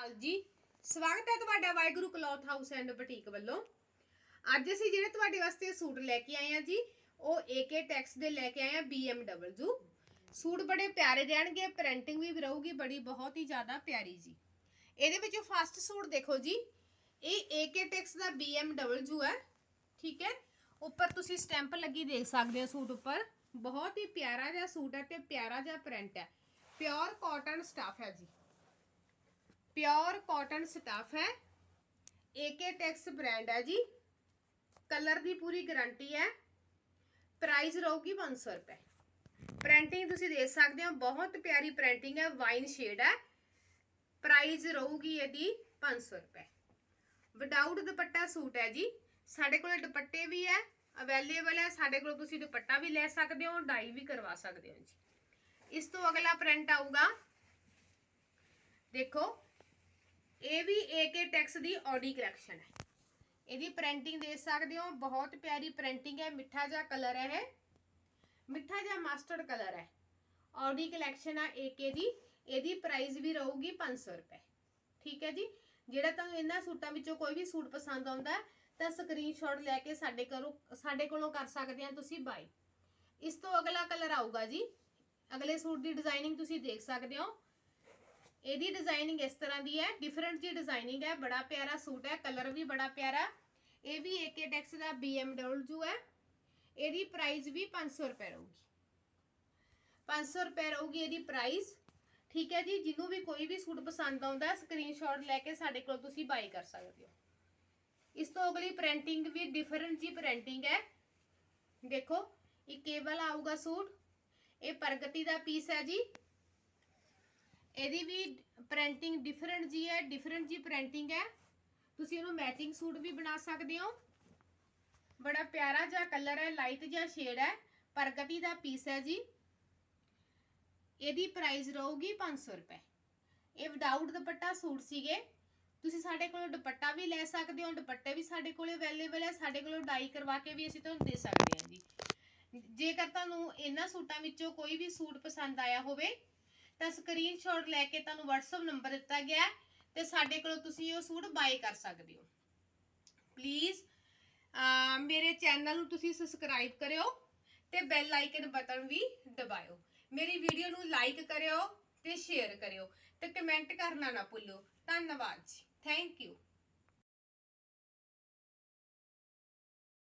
ਹਾਲ ਜੀ। ਸਵਾਗਤ ਹੈ ਤੁਹਾਡਾ Waheguru cloth house and boutique ਵੱਲੋਂ। ਅੱਜ ਅਸੀਂ ਜਿਹੜੇ ਤੁਹਾਡੇ ਵਾਸਤੇ ਸੂਟ ਲੈ ਕੇ ਆਏ ਆ ਜੀ, ਉਹ AK ਟੈਕਸ ਦੇ ਲੈ ਕੇ ਆਏ ਆ BMW ਸੂਟ ਬੜੇ ਪਿਆਰੇ ਰਹਿਣਗੇ ਪ੍ਰਿੰਟਿੰਗ ਵੀ ਰਹੂਗੀ, ਬੜੀ ਬਹੁਤ ਹੀ ਜ਼ਿਆਦਾ ਪਿਆਰੀ ਜੀ। ਇਹਦੇ ਵਿੱਚੋਂ ਫਸਟ ਸੂਟ ਦੇਖੋ ਜੀ, ਇਹ AK ਟੈਕਸ ਦਾ BMW ਹੈ, ਠੀਕ ਹੈ? ਉੱਪਰ ਤੁਸੀਂ ਸਟੈਂਪ ਲੱਗੀ ਦੇਖ ਸਕਦੇ ਹੋ ਸੂਟ ਉੱਪਰ। ਬਹੁਤ ਹੀ ਪਿਆਰਾ ਜਿਹਾ ਸੂਟ ਹੈ ਤੇ ਪਿਆਰਾ ਜਿਹਾ ਪ੍ਰਿੰਟ ਹੈ। ਪਿਓਰ ਕਾਟਨ ਸਟਫ ਹੈ ਜੀ। ਪਿਓਰ ਕਾਟਨ ਸਟਫ ਹੈ। ਏਕੇ ਟੈਕਸ ਬ੍ਰਾਂਡ ਹੈ ਜੀ। ਕਲਰ ਦੀ ਪੂਰੀ ਗਾਰੰਟੀ ਹੈ। ਪ੍ਰਾਈਸ ਰਹੂਗੀ 500 ਰੁਪਏ। ਪ੍ਰਿੰਟਿੰਗ ਤੁਸੀਂ ਦੇਖ ਸਕਦੇ ਹੋ, ਬਹੁਤ ਪਿਆਰੀ ਪ੍ਰਿੰਟਿੰਗ ਹੈ ਵਾਈਨ ਸ਼ੇਡ ਹੈ। ਪ੍ਰਾਈਸ ਰਹੂਗੀ ਇਹਦੀ 500 ਰੁਪਏ। ਵਿਦਆਊਟ ਦੁਪੱਟਾ ਸੂਟ ਹੈ ਜੀ। ਸਾਡੇ ਕੋਲ ਦੁਪੱਟੇ ਵੀ ਹੈ ਅਵੇਲੇਬਲ ਹੈ। ਸਾਡੇ ਕੋਲ ਤੁਸੀਂ ਦੁਪੱਟਾ ਵੀ ਲੈ ਸਕਦੇ ਹੋ, ਡਾਈ ਵੀ ਕਰਵਾ ਸਕਦੇ ਹੋ ਜੀ। ਇਸ ਤੋਂ ਅਗਲਾ ਪ੍ਰਿੰਟ ਆਊਗਾ। ਦੇਖੋ ਇਹ ਵੀ AK ਟੈਕਸ ਦੀ ਆਡੀ ਕਲੈਕਸ਼ਨ ਹੈ। ਇਹਦੀ ਪ੍ਰਿੰਟਿੰਗ ਦੇਖ ਸਕਦੇ ਹੋ ਬਹੁਤ ਪਿਆਰੀ ਪ੍ਰਿੰਟਿੰਗ ਹੈ ਮਿੱਠਾ ਜਿਹਾ ਕਲਰ ਹੈ ਇਹ। ਮਿੱਠਾ ਜਿਹਾ ਮਾਸਟਰਡ ਕਲਰ ਹੈ। ਆਡੀ ਕਲੈਕਸ਼ਨ ਆ AK ਦੀ ਇਹਦੀ ਪ੍ਰਾਈਸ ਵੀ ਰਹੂਗੀ 500 ਰੁਪਏ। ਠੀਕ ਹੈ ਜੀ? ਜਿਹੜਾ ਤੁਹਾਨੂੰ ਇਹਨਾਂ ਸੂਟਾਂ ਵਿੱਚੋਂ ਕੋਈ ਵੀ ਸੂਟ ਪਸੰਦ ਆਉਂਦਾ ਹੈ, ਤਾਂ ਸਕਰੀਨਸ਼ਾਟ ਲੈ ਕੇ ਸਾਡੇ ਕੋਲੋਂ ਸਾਡੇ ਕੋਲੋਂ ਕਰ ਸਕਦੇ ਆ ਤੁਸੀਂ ਬਾਈ ਇਸ ਤੋਂ ਅਗਲਾ ਕਲਰ ਆਊਗਾ ਜੀ। ਅਗਲੇ ਸੂਟ ਦੀ ਡਿਜ਼ਾਈਨਿੰਗ ਤੁਸੀਂ ਦੇਖ ਸਕਦੇ ਹੋ। ਇਹਦੀ ਡਿਜ਼ਾਈਨਿੰਗ ਇਸ ਤਰ੍ਹਾਂ ਦੀ ਹੈ ਡਿਫਰੈਂਟ ਜੀ ਡਿਜ਼ਾਈਨਿੰਗ ਹੈ, ਬੜਾ ਪਿਆਰਾ ਸੂਟ ਹੈ ਕਲਰ ਵੀ ਬੜਾ ਪਿਆਰਾ। ਇਹ ਵੀ AK ਟੈਕਸ ਦਾ BMW ਹੈ। ਇਹਦੀ ਪ੍ਰਾਈਸ ਵੀ 500 ਰੁਪਏ ਰਹੂਗੀ। 500 ਰੁਪਏ ਰਹੂਗੀ ਇਹਦੀ ਪ੍ਰਾਈਸ ਠੀਕ ਹੈ ਜੀ, ਜਿਹਨੂੰ ਵੀ ਕੋਈ ਵੀ ਸੂਟ ਪਸੰਦ ਆਉਂਦਾ ਸਕਰੀਨਸ਼ਾਟ ਲੈ ਕੇ ਸਾਡੇ ਕੋਲ ਤੁਸੀਂ ਬਾਈ ਕਰ ਸਕਦੇ ਹੋ। ਇਸ ਤੋਂ ਅਗਲੀ ਪ੍ਰਿੰਟਿੰਗ ਵੀ ਡਿਫਰੈਂਟ ਜੀ ਪ੍ਰਿੰਟਿੰਗ ਹੈ। ਦੇਖੋ, ਇਹ ਕੇਵਲ ਆਊਗਾ ਸੂਟ। ਇਹ ਪ੍ਰਗਤੀ ਦਾ ਪੀਸ ਹੈ ਜੀ। ਇਹਦੀ ਵੀ ਪ੍ਰਿੰਟਿੰਗ ਡਿਫਰੈਂਟ ਜੀ ਹੈ ਡਿਫਰੈਂਟ ਜੀ ਪ੍ਰਿੰਟਿੰਗ ਹੈ। ਤੁਸੀਂ ਇਹਨੂੰ ਮੈਚਿੰਗ ਸੂਟ ਵੀ ਬਣਾ ਸਕਦੇ ਹੋ। ਬੜਾ ਪਿਆਰਾ ਜਿਹਾ ਕਲਰ ਹੈ ਲਾਈਟ ਜਿਹਾ ਸ਼ੇਡ ਹੈ, ਪ੍ਰਗਤੀ ਦਾ ਪੀਸ ਹੈ ਜੀ। ਇਹਦੀ ਪ੍ਰਾਈਸ ਰਹੂਗੀ 500 ਰੁਪਏ। ਇਹ ਵਿਦਆਊਟ ਦੁਪੱਟਾ ਸੂਟ ਸੀਗੇ। ਤੁਸੀਂ ਸਾਡੇ ਕੋਲੋਂ ਦੁਪੱਟਾ ਵੀ ਲੈ ਸਕਦੇ ਹੋ, ਦੁਪੱਟੇ ਵੀ ਸਾਡੇ ਕੋਲੇ ਅਵੇਲੇਬਲ ਹੈ। ਸਾਡੇ ਕੋਲੋਂ ਡਾਈ ਕਰਵਾ ਕੇ ਵੀ ਅਸੀਂ ਤੁਹਾਨੂੰ ਦੇ ਸਕਦੇ ਹਾਂ ਜੀ। ਜੇਕਰ ਤੁਹਾਨੂੰ ਇਹਨਾਂ ਸੂਟਾਂ ਵਿੱਚੋਂ ਕੋਈ ਵੀ ਸੂਟ ਪਸੰਦ ਆਇਆ ਹੋਵੇ ਤਾਂ ਸਕਰੀਨਸ਼ਾਟ ਲੈ ਕੇ ਤੁਹਾਨੂੰ WhatsApp ਨੰਬਰ ਦਿੱਤਾ ਗਿਆ ਤੇ ਸਾਡੇ ਕੋਲੋਂ ਤੁਸੀਂ ਉਹ ਸੂਟ ਬਾਈ ਕਰ ਸਕਦੇ ਹੋ। ਪਲੀਜ਼ ਮੇਰੇ ਚੈਨਲ ਨੂੰ ਤੁਸੀਂ ਸਬਸਕ੍ਰਾਈਬ ਕਰਿਓ ਤੇ ਬੈਲ ਆਈਕਨ ਬਟਨ ਵੀ ਦਬਾਇਓ। ਮੇਰੀ ਵੀਡੀਓ ਨੂੰ ਲਾਈਕ ਕਰਿਓ ਤੇ ਸ਼ੇਅਰ ਕਰਿਓ ਤੇ ਕਮੈਂਟ ਕਰਨਾ ਨਾ ਭੁੱਲਿਓ। ਧੰਨਵਾਦ ਜੀ। Thank you